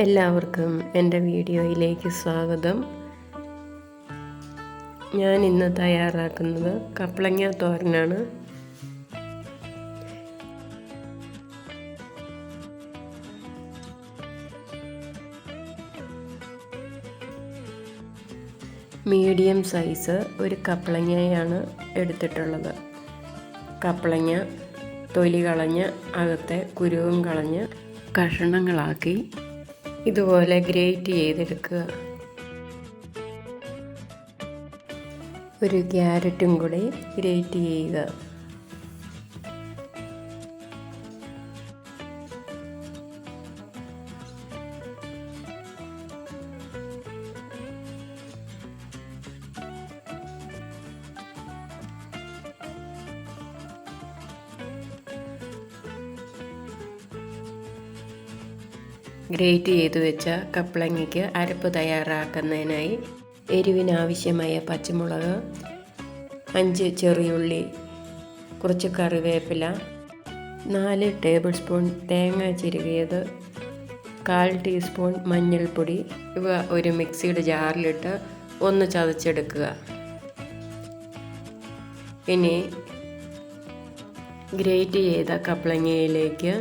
എല്ലാവർക്കും എന്റെ വീഡിയോയിലേക്ക് സ്വാഗതം. ഞാൻ ഇന്ന് തയ്യാറാക്കുന്നത് കപ്പളങ്ങ തോരനാണ്. മീഡിയം സൈസ് ഒരു കപ്പളങ്ങയാണ് എടുത്തിട്ടുള്ളത്. കപ്പളങ്ങ തൊലി കളഞ്ഞ് അകത്തെ കുരുവും കളഞ്ഞ് കഷണങ്ങളാക്കി ഇതുപോലെ ഗ്രേറ്റ് ചെയ്തെടുക്കുക. ഒരു ക്യാരറ്റും കൂടി ഗ്രേറ്റ് ചെയ്യുക. ഗ്രേറ്റ് ചെയ്തു വെച്ച കപ്പളങ്ങയ്ക്ക് അരപ്പ് തയ്യാറാക്കുന്നതിനായി എരിവിനാവശ്യമായ പച്ചമുളക് അഞ്ച് ചെറിയുള്ളി കുറച്ച് കറിവേപ്പില നാല് ടേബിൾ സ്പൂൺ തേങ്ങ ചിരുകിയത് കാൽ ടീസ്പൂൺ മഞ്ഞൾപ്പൊടി ഇവ ഒരു മിക്സിയുടെ ജാറിലിട്ട് ഒന്ന് ചതച്ചെടുക്കുക. ഇനി ഗ്രേറ്റ് ചെയ്ത കപ്പളങ്ങയിലേക്ക്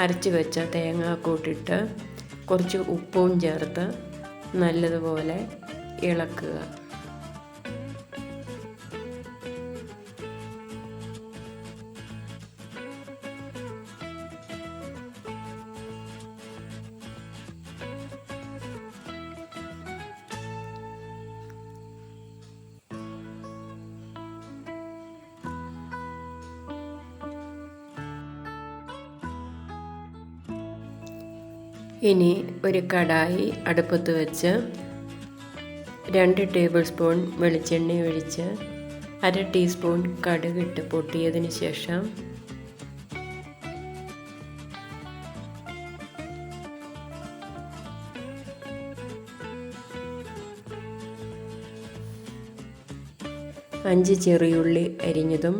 അരച്ച് വെച്ച തേങ്ങാക്കൂട്ടിട്ട് കുറച്ച് ഉപ്പും ചേർത്ത് നല്ലതുപോലെ ഇളക്കുക. ഇനി ഒരു കടായി അടുപ്പത്ത് വെച്ച് രണ്ട് ടേബിൾ സ്പൂൺ വെളിച്ചെണ്ണ ഒഴിച്ച് അര ടീസ്പൂൺ കടുകിട്ട് പൊട്ടിയതിന് ശേഷം അഞ്ച് ചെറിയുള്ളി അരിഞ്ഞതും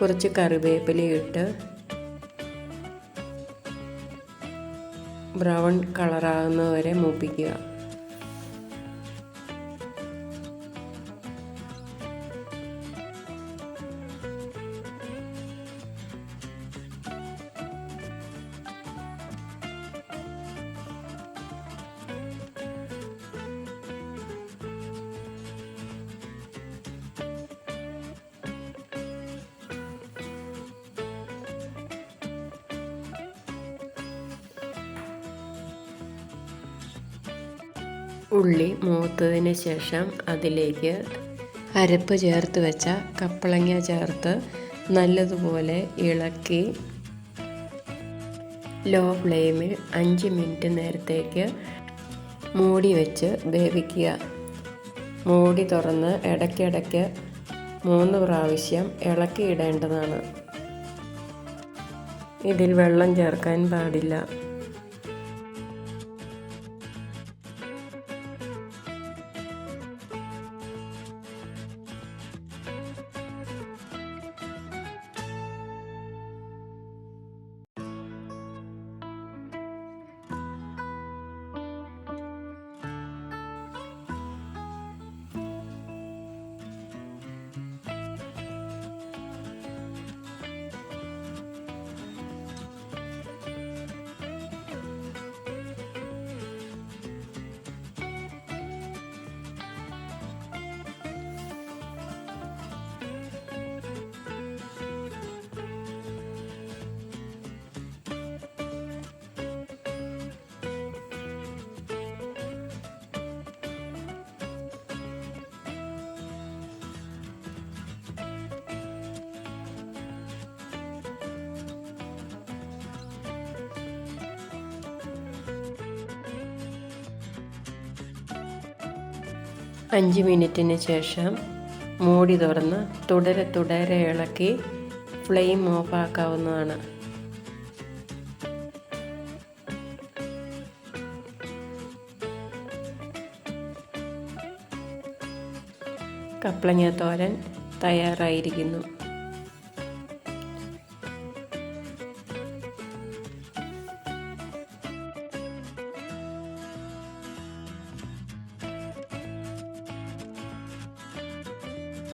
കുറച്ച് കറിവേപ്പിലയിട്ട് ബ്രൗൺ കളറാകുന്നതുവരെ മൂപ്പിക്കുക. ഉള്ളി മൂത്തതിന് ശേഷം അതിലേക്ക് അരപ്പ് ചേർത്ത് വെച്ച കപ്പളങ്ങ ചേർത്ത് നല്ലതുപോലെ ഇളക്കി ലോ ഫ്ലെയിമിൽ അഞ്ച് മിനിറ്റ് നേരത്തേക്ക് മൂടി വെച്ച് വേവിക്കുക. മൂടി തുറന്ന് ഇടയ്ക്കിടയ്ക്ക് മൂന്ന് പ്രാവശ്യം ഇളക്കി ഇടേണ്ടതാണ് ഇതിൽ വെള്ളം ചേർക്കാൻ പാടില്ല. അഞ്ച് മിനിറ്റിന് ശേഷം മൂടി തുറന്ന് തുടരെ തുടരെ ഇളക്കി ഫ്ലെയിം ഓഫാക്കാവുന്നതാണ് കപ്ലങ്ങ തോരൻ തയ്യാറായിരിക്കുന്നു.